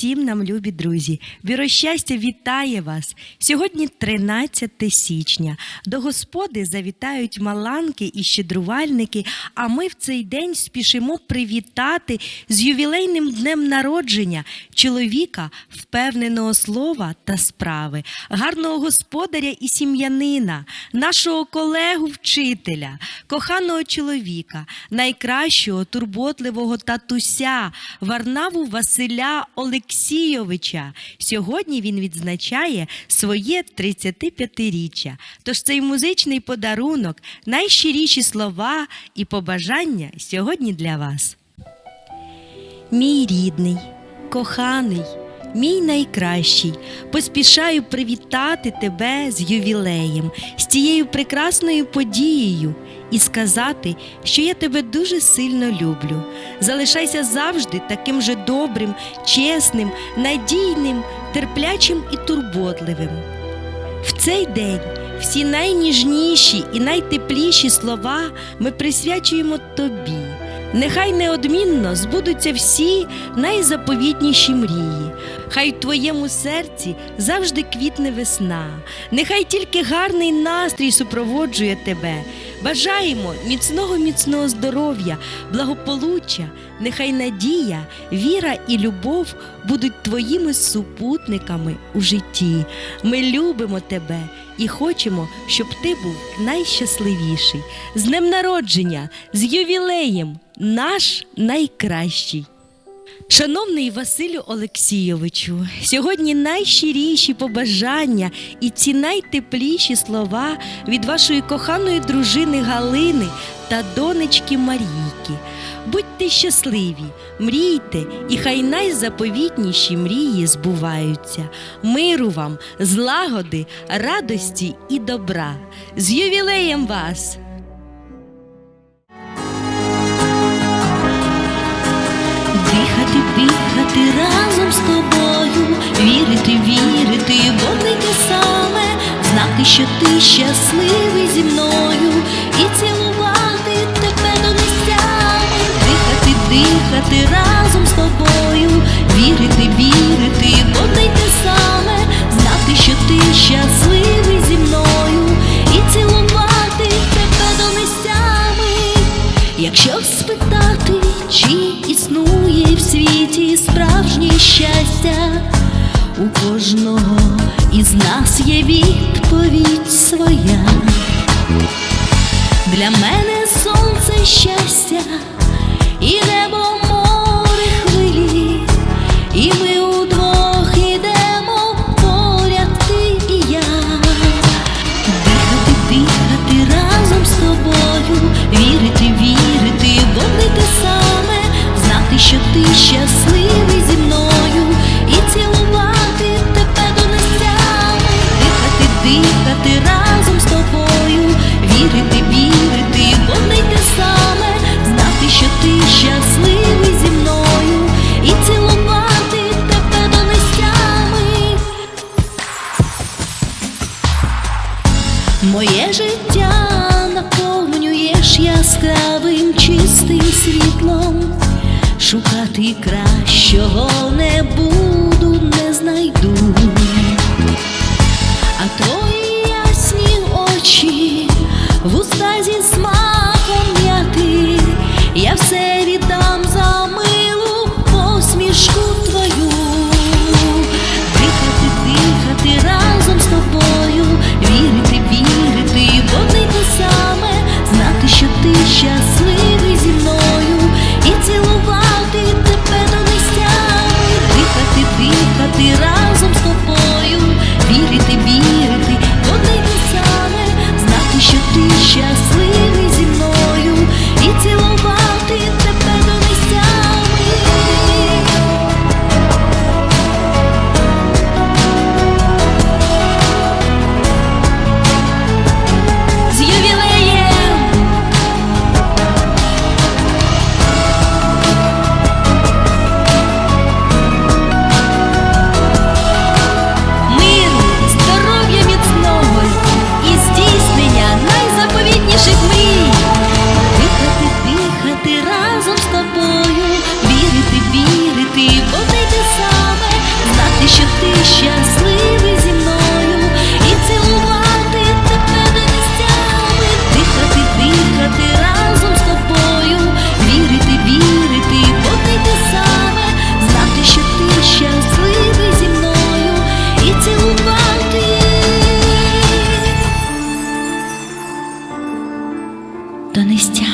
всім нам, любі друзі! Віро щастя вітає вас! Сьогодні 13 січня. До Господи завітають маланки і щедрувальники, а ми в цей день спішимо привітати з ювілейним днем народження чоловіка, впевненого слова та справи, гарного господаря і сім'янина, нашого колегу вчителя, коханого чоловіка, найкращого турботливого татуся, Варнаву Василя Олексійовича. Сьогодні він відзначає своє 35-річчя. Тож цей музичний подарунок, найщиріші слова і побажання сьогодні для вас. Мій рідний, коханий, мій найкращий, поспішаю привітати тебе з ювілеєм, з цією прекрасною подією і сказати, що я тебе дуже сильно люблю. Залишайся завжди таким же добрим, чесним, надійним, терплячим і турботливим. В цей день всі найніжніші і найтепліші слова ми присвячуємо тобі. Нехай неодмінно збудуться всі найзаповітніші мрії. Хай в твоєму серці завжди квітне весна. Нехай тільки гарний настрій супроводжує тебе. Бажаємо міцного міцного здоров'я, благополуччя. Нехай надія, віра і любов будуть твоїми супутниками у житті. Ми любимо тебе і хочемо, щоб ти був найщасливіший. З днем народження, з ювілеєм, наш найкращий. Шановний Василю Олексійовичу, сьогодні найщиріші побажання і ці найтепліші слова від вашої коханої дружини Галини та донечки Марійки. Будьте щасливі, мрійте, і хай найзаповітніші мрії збуваються. Миру вам, злагоди, радості і добра. З ювілеєм вас! Дихати, разом з тобою, вірити, вірити, бо ти те саме, знати, що ти щасливий зі мною, і цілувати тебе до нестями, дихати, дихати разом з тобою, вірити, вірити, із нас є відповідь своя. Для мене сонце щастя і небо море хвилі, і ми удвох ідемо поряд ти і я. Дихати, дихати разом з тобою, вірити, вірити, в одне те саме, знати, що ти щасливий яскравим чистим світлом, шукати кращого не буду, не знайду, а твої ясні очі, вуста зі смаком до.